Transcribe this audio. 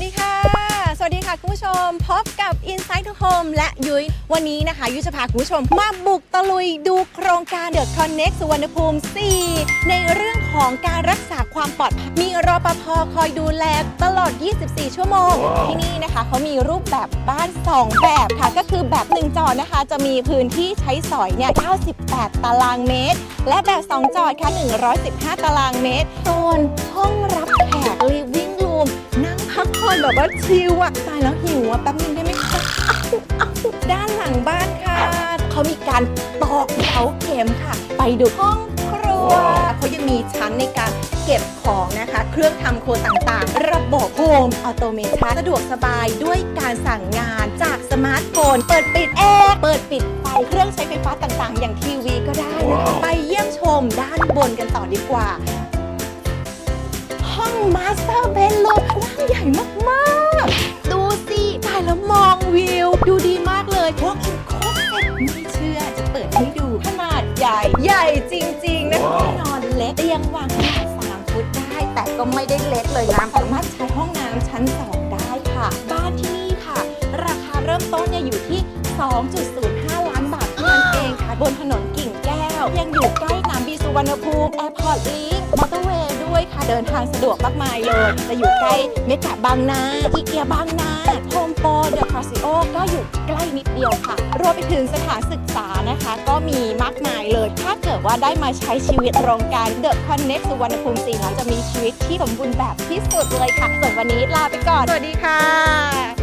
วัสดีค่ะ สวัสดีค่ะ คุณผู้ชม พบกับ Inside to Home และยุ้ยวันนี้นะคะ ยุ้ยจะพาคุณผู้ชม มาบุกตะลุยดูโครงการ The Connect สุวรรณภูมิ 4 ในเรื่องของการรักษาความปลอดภัยมีรปภคอยดูแลตลอด 24 ชั่วโมงที่นี่นะคะเขามีรูปแบบบ้าน 2 แบบค่ะ ก็คือแบบ 1 จอนะคะ จะมีพื้นที่ใช้สอยเนี่ย98 ตารางเมตร และแบบ 2 จอค่ะ 115 ตารางเมตรโซนห้องรับ แบบว่าชิลอะตายแล้วหิวอะแป๊บนึงได้ไหมคะอ้าวด้านหลังบ้านค่ะ เขามีการตอกเสาเข็มค่ะ ไปดูห้องครัวเขายังมีชั้นในการเก็บของนะคะ เครื่องทำครัวต่างๆ ระบบโฮมออโตเมชันสะดวกสบายด้วยการสั่งงานจากสมาร์ทโฟน เปิดปิดแอร์เปิดปิดไฟเครื่องใช้ไฟฟ้าต่างๆ อย่างทีวีก็ได้นะคะไปเยี่ยมชมด้านบนกันต่อดีกว่า ห้องมาสเตอร์เบดรูมกว้างใหญ่มากๆ ดูสิตายแล้วมองวิว ดูดีมากเลยพวกอินโคเซ็ตไม่เชื่อจะเปิดให้ดูขนาดใหญ่ ใหญ่จริงๆนะคะที่นอนเล็กเตียงวางขนาด3ฟุตได้ แต่ก็ไม่ได้เล็กเลยนะสามารถใช้ห้องน้ำชั้น 2 ได้ค่ะ บ้านที่นี่ค่ะ ราคาเริ่มต้นเนี่ยอยู่ที่ 2.05 ล้านบาทเท่านั้นเองค่ะ บนถนนกิ่งแก้ว ยังอยู่ใกล้สนามบินสุวรรณภูมิแอร์พอร์ตลิง เดินทางสะดวกมากมายเลยจะอยู่ใกล้เมกะบางนาอีเกียบางนาโฮมโปรเดอะคาสิโอก็อยู่ใกล้นิดเดียวค่ะ รวมไปถึงสถานศึกษานะคะ ก็มีมากมายเลย ถ้าเกิดว่าได้มาใช้ชีวิตโครงการ The Connect สุวรรณภูมิสีแล้วจะมีชีวิตที่สมบูรณ์แบบที่สุดเลยค่ะส่วนวันนี้ลาไปก่อน สวัสดีค่ะบ๊ายบ